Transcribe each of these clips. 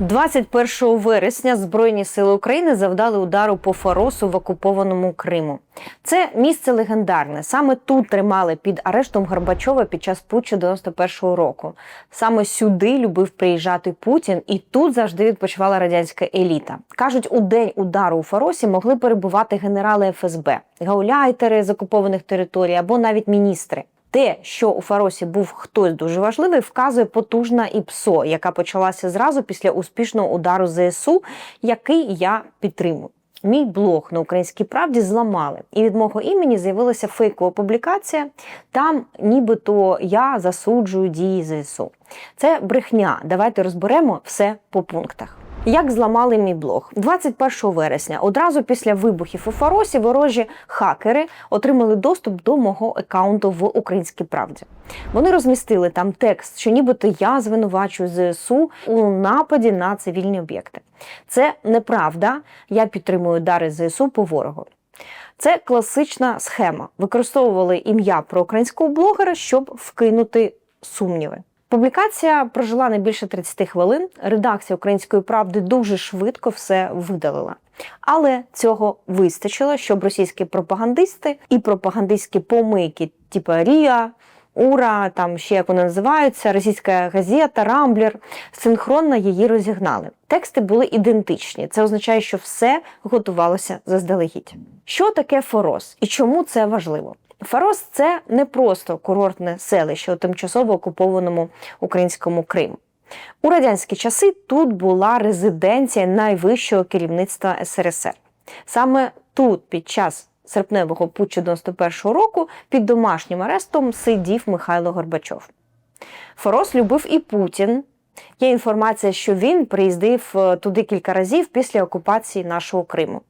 21 вересня Збройні сили України завдали удару по Форосу в окупованому Криму. Це місце легендарне. Саме тут тримали під арештом Горбачова під час путчу 91-го року. Саме сюди любив приїжджати Путін, і тут завжди відпочивала радянська еліта. кажуть, у день удару у Форосі могли перебувати генерали ФСБ, гауляйтери з окупованих територій або навіть міністри. Те, що у Фаросі був хтось дуже важливий, вказує потужна ІПСО, яка почалася зразу після успішного удару ЗСУ, який я підтримую. Мій блог на українській правді зламали, і від мого імені з'явилася фейкова публікація. Там, нібито я засуджую дії ЗСУ. Це брехня. Давайте розберемо все по пунктах. Як зламали мій блог 21 вересня, одразу після вибухів у Фаросі, ворожі хакери отримали доступ до мого аккаунту в Українській правді. Вони розмістили там текст, що нібито я звинувачую ЗСУ у нападі на цивільні об'єкти. Це неправда. Я підтримую дари ЗСУ по ворогу. Це класична схема. Використовували ім'я проукраїнського блогера, щоб вкинути сумніви. Публікація прожила не більше 30 хвилин. Редакція української правди дуже швидко все видалила. Але цього вистачило, щоб російські пропагандисти і пропагандистські помийки, типу Ріа, Ура, там ще як вони називаються, російська газета, Рамблер, синхронно її розігнали. Тексти були ідентичні. Це означає, що все готувалося заздалегідь. Що таке Форос і чому це важливо? Фарос це не просто курортне селище у тимчасово окупованому українському Криму. У радянські часи тут була резиденція найвищого керівництва СРСР. Саме тут, під час серпневого путчу 91-го року, під домашнім арестом сидів Михайло Горбачов. Форос любив і Путін. Є інформація, що він приїздив е, туди кілька разів після окупації нашого Криму.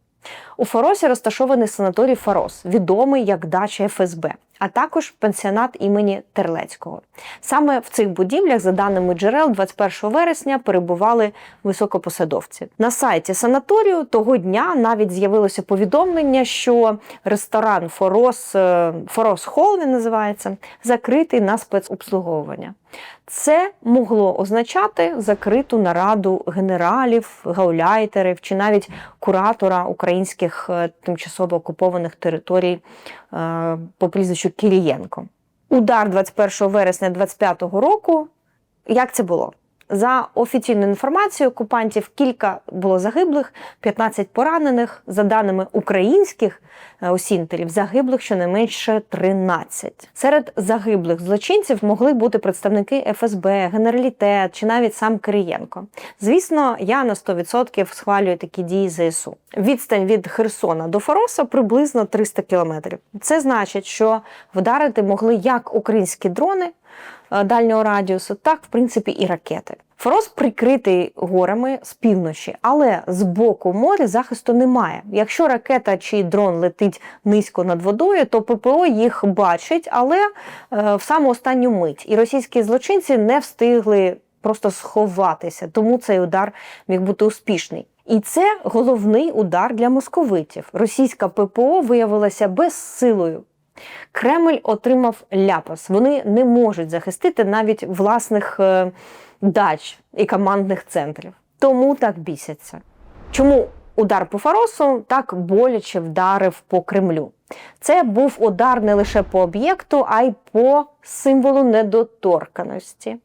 У Форосі розташований санаторій Фарос, відомий як дача ФСБ, а також пенсіонат імені Терлецького. Саме в цих будівлях, за даними джерел, 21 вересня перебували високопосадовці. На сайті санаторію того дня навіть з'явилося повідомлення, що ресторан Форос е, Форос Хол він називається закритий на спецобслуговування. Це могло означати закриту нараду генералів, гауляйтерів чи навіть куратора українських е, тимчасово окупованих територій по прізвищу Кірієнко. Удар 21 вересня 2025 року. Як це було? За офіційною інформацією окупантів кілька було загиблих, 15 поранених. За даними українських е, осінтерів, загиблих щонайменше 13. Серед загиблих злочинців могли бути представники ФСБ, генералітет чи навіть сам Кирієнко. Звісно, я на 100% схвалюю такі дії ЗСУ. Відстань від Херсона до Фороса приблизно 300 кілометрів. Це значить, що вдарити могли як українські дрони. Е, дальнього радіусу, так, в принципі, і ракети. Форос прикритий горами з півночі, але з боку моря захисту немає. Якщо ракета чи дрон летить низько над водою, то ППО їх бачить, але е, в саму останню мить. І російські злочинці не встигли просто сховатися, тому цей удар міг бути успішний. І це головний удар для московитів. Російська ППО виявилася безсилою. Кремль отримав ляпас. Вони не можуть захистити навіть власних е, дач і командних центрів. Тому так бісяться. Чому удар по Фаросу так боляче вдарив по Кремлю? Це був удар не лише по об'єкту, а й по символу недоторканості.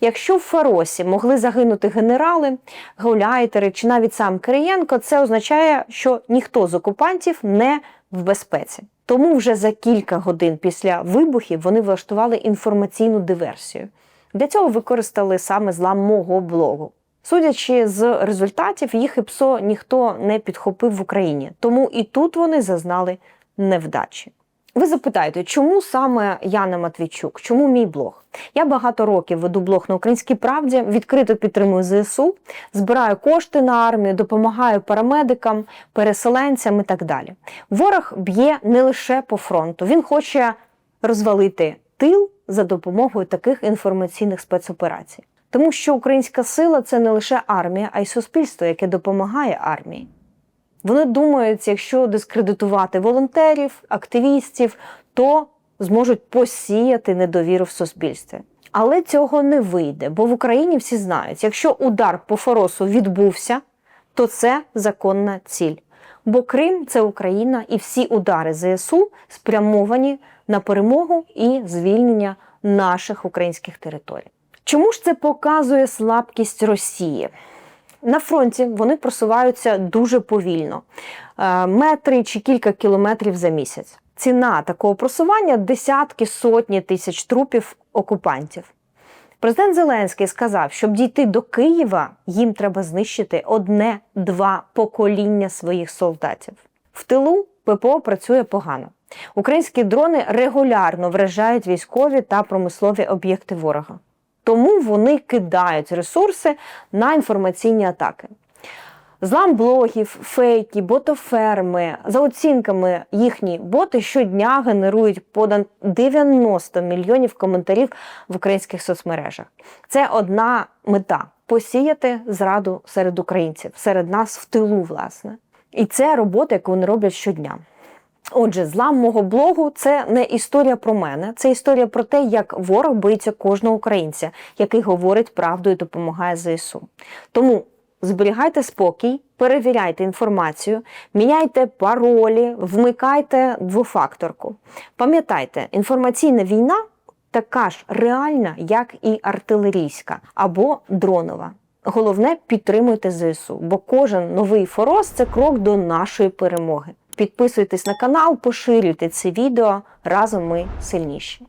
Якщо в Фаросі могли загинути генерали, гауляйтери чи навіть сам Кириєнко, це означає, що ніхто з окупантів не в безпеці. Тому вже за кілька годин після вибухів вони влаштували інформаційну диверсію. Для цього використали саме злам мого блогу. Судячи з результатів, їх ІПСО ніхто не підхопив в Україні, тому і тут вони зазнали невдачі. Ви запитаєте, чому саме Яна Матвійчук? Чому мій блог? Я багато років веду блог на українській правді, відкрито підтримую ЗСУ, збираю кошти на армію, допомагаю парамедикам, переселенцям і так далі. Ворог б'є не лише по фронту, він хоче розвалити тил за допомогою таких інформаційних спецоперацій. Тому що українська сила це не лише армія, а й суспільство, яке допомагає армії. Вони думають, якщо дискредитувати волонтерів, активістів, то зможуть посіяти недовіру в суспільстві. Але цього не вийде, бо в Україні всі знають, якщо удар по Форосу відбувся, то це законна ціль. Бо Крим це Україна, і всі удари ЗСУ спрямовані на перемогу і звільнення наших українських територій. Чому ж це показує слабкість Росії? На фронті вони просуваються дуже повільно, е, метри чи кілька кілометрів за місяць. Ціна такого просування десятки сотні тисяч трупів окупантів. Президент Зеленський сказав, щоб дійти до Києва, їм треба знищити одне-два покоління своїх солдатів. В тилу ППО працює погано. Українські дрони регулярно вражають військові та промислові об'єкти ворога. Тому вони кидають ресурси на інформаційні атаки. Злам блогів, фейки, ботоферми. За оцінками їхні боти щодня генерують понад 90 мільйонів коментарів в українських соцмережах. Це одна мета посіяти зраду серед українців, серед нас в тилу, власне. І це робота, яку вони роблять щодня. Отже, злам мого блогу це не історія про мене, це історія про те, як ворог боїться кожного українця, який говорить правду і допомагає ЗСУ. Тому зберігайте спокій, перевіряйте інформацію, міняйте паролі, вмикайте двофакторку. Пам'ятайте, інформаційна війна така ж реальна, як і артилерійська або дронова. Головне підтримуйте ЗСУ, бо кожен новий форос це крок до нашої перемоги. Підписуйтесь на канал, поширюйте це відео. Разом ми сильніші.